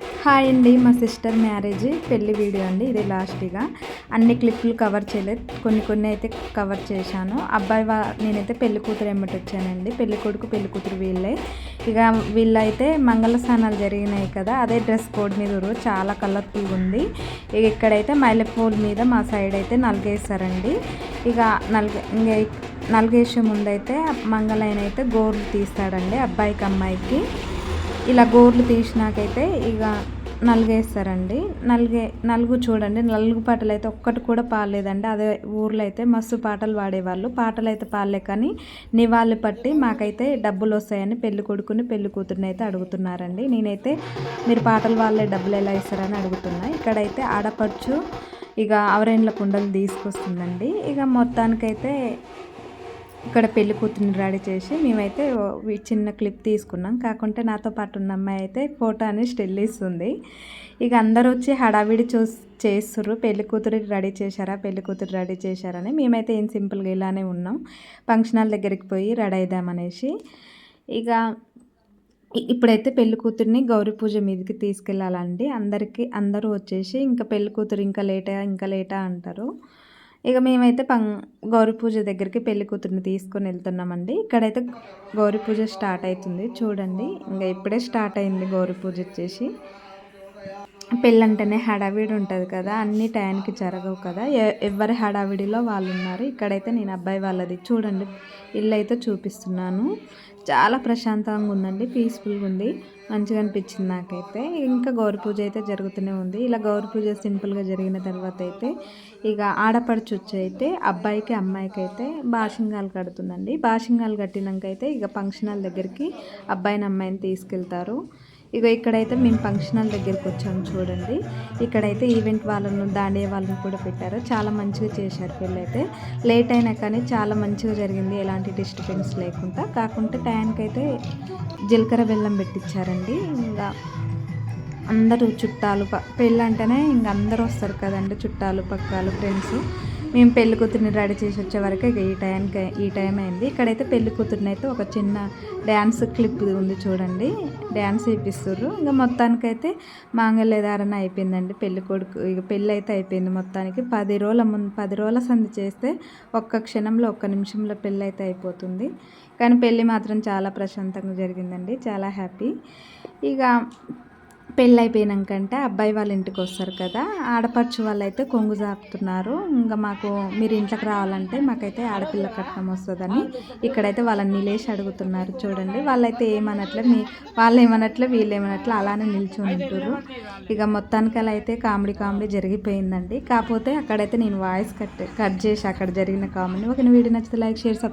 Hi అండి మా sister marriage పెళ్ళి వీడియో అండి ఇది లాస్ట్గా అన్ని క్లిప్లు కవర్ చేయలేదు. కొన్ని కొన్ని అయితే కవర్ చేశాను. అబ్బాయి వా నేనైతే పెళ్ళి కూతురు ఎమ్మటి వచ్చానండి. పెళ్ళి కొడుకు పెళ్ళి కూతురు వీళ్ళే. ఇక వీళ్ళైతే మంగళ స్నానాలు జరిగినాయి కదా అదే డ్రెస్ కోడ్ మీద చాలా కలర్ఫుల్గా ఉంది. ఇక ఇక్కడైతే మైలపూల్ మీద మా సైడ్ అయితే నలుగేస్తారండి ఇక నలుగు ఇంకా నలుగేసే ముందైతే మంగళైన అయితే గోర్లు తీస్తాడండి అబ్బాయికి అమ్మాయికి. ఇలా గోర్లు తీసినాకైతే ఇక నలుగేస్తారండి. నలుగే నలుగు చూడండి. నలుగు పాటలు అయితే ఒక్కటి కూడా పాడలేదండి. అదే ఊర్లో అయితే మస్తు పాటలు పాడేవాళ్ళు. పాటలు అయితే పాడలే కానీ నివాళి పట్టి మాకైతే డబ్బులు వస్తాయని పెళ్ళి కొడుకుని పెళ్ళి కూతురుని అయితే అడుగుతున్నారండి. నేనైతే మీరు పాటలు వాళ్ళే డబ్బులు ఎలా ఇస్తారని అడుగుతున్నా. ఇక్కడైతే ఆడపడుచు ఇక అవరేండ్ల కుండలు తీసుకొస్తుందండి. ఇక మొత్తానికైతే ఇక్కడ పెళ్ళి కూతుర్ని రెడీ చేసి మేమైతే చిన్న క్లిప్ తీసుకున్నాం. కాకుంటే నాతో పాటు ఉన్న అమ్మాయి అయితే ఫోటో అని స్టిల్ ఇస్తుంది ఇక అందరూ వచ్చి హడావిడి చూ చేస్తుర్రు. పెళ్ళి కూతురు రెడీ చేశారా? పెళ్ళి కూతురు రెడీ చేశారని మేమైతే ఏం సింపుల్గా ఇలానే ఉన్నాం. ఫంక్షన్ హాల్ దగ్గరికి పోయి రెడీ అయిదామనేసి ఇక ఇప్పుడైతే పెళ్ళి కూతుర్ని గౌరీ పూజ మీదకి తీసుకెళ్ళాలండి. అందరికీ అందరూ వచ్చేసి ఇంకా పెళ్ళి కూతురు ఇంకా లేటా ఇంకా లేటా అంటారు. ఇక మేమైతే పం గౌరీ పూజ దగ్గరికి పెళ్ళి కూతురుని తీసుకొని వెళ్తున్నామండి. ఇక్కడైతే గౌరీ పూజ స్టార్ట్ అవుతుంది. చూడండి ఇంకా ఇప్పుడే స్టార్ట్ అయింది గౌరీ పూజ వచ్చేసి. పెళ్ళంటేనే హడావిడి ఉంటుంది కదా అన్ని టైంకి జరగవు కదా. ఎవరి హడావిడిలో వాళ్ళు ఉన్నారు ఇక్కడైతే నేను అబ్బాయి వాళ్ళది. చూడండి ఇల్లు అయితే చూపిస్తున్నాను. చాలా ప్రశాంతంగా ఉందండి పీస్ఫుల్గా ఉంది. మంచిగా అనిపించింది నాకైతే. ఇంకా గౌరీ పూజ అయితే జరుగుతూనే ఉంది. ఇలా గౌరీ పూజ సింపుల్గా జరిగిన తర్వాత అయితే ఇక ఆడపడుచు వచ్చి అయితే అబ్బాయికి అమ్మాయికి అయితే బాషింగాలు కడుతుందండి. బాషింగాలు కట్టినాక అయితే ఇక ఫంక్షన్ హాల్ దగ్గరికి అబ్బాయిని అమ్మాయిని తీసుకెళ్తారు. ఇక ఇక్కడైతే మేము ఫంక్షన్ హాల్ దగ్గరికి వచ్చాము చూడండి. ఇక్కడైతే ఈవెంట్ వాళ్ళను దాండే వాళ్ళని కూడా పెట్టారు. చాలా మంచిగా చేశారు పెళ్ళైతే. లేట్ అయినా కానీ చాలా మంచిగా జరిగింది. ఎలాంటి డిస్టర్బెన్స్ లేకుండా. కాకుంటే టైంకి అయితే జీలకర్ర బెల్లం పెట్టించారండి ఇంకా అందరూ చుట్టాలు పెళ్ళి అంటేనే ఇంక అందరూ వస్తారు కదండి చుట్టాలు పక్కాలు ఫ్రెండ్స్. మేము పెళ్ళి కూతుర్ని రెడీ చేసి వచ్చే వరకు ఇక ఈ టైంకి ఈ టైం అయింది. ఇక్కడైతే పెళ్ళి కూతుర్ని అయితే ఒక చిన్న డ్యాన్స్ క్లిప్ ఉంది చూడండి. డ్యాన్స్ ఇప్పిస్తారు ఇంకా మొత్తానికైతే మాంగళ్యధారణ అయిపోయిందండి. పెళ్ళి కొడుకు ఇక పెళ్ళి అయితే అయిపోయింది మొత్తానికి. పది రోజుల ముందు పది రోజుల సంధి చేస్తే ఒక్క క్షణంలో ఒక్క నిమిషంలో పెళ్ళి అయితే అయిపోతుంది. కానీ పెళ్ళి మాత్రం చాలా ప్రశాంతంగా జరిగిందండి. చాలా హ్యాపీ. ఇక పెళ్ళి అబ్బాయి వాళ్ళ ఇంటికి వస్తారు కదా ఆడపడుచు వాళ్ళు అయితే కొంగు జాపుతున్నారు. ఇంకా మాకు మీరు ఇంట్లోకి రావాలంటే మాకైతే ఆడపిల్ల కట్నం వస్తుందని ఇక్కడైతే వాళ్ళని నిలేసి అడుగుతున్నారు చూడండి. వాళ్ళైతే ఏమనట్లే మీ వాళ్ళు ఏమనట్లే వీళ్ళు ఏమనట్లే అలానే నిల్చుని ఉంటారు ఇక మొత్తానికి అలా అయితే కామెడీ కామెడీ జరిగిపోయిందండి. కాకపోతే అక్కడైతే నేను వాయిస్ కట్ కట్ చేసి అక్కడ జరిగిన కామెడీ. ఒక వీడియో నచ్చితే లైక్ షేర్ సబ్స్క్రైబ్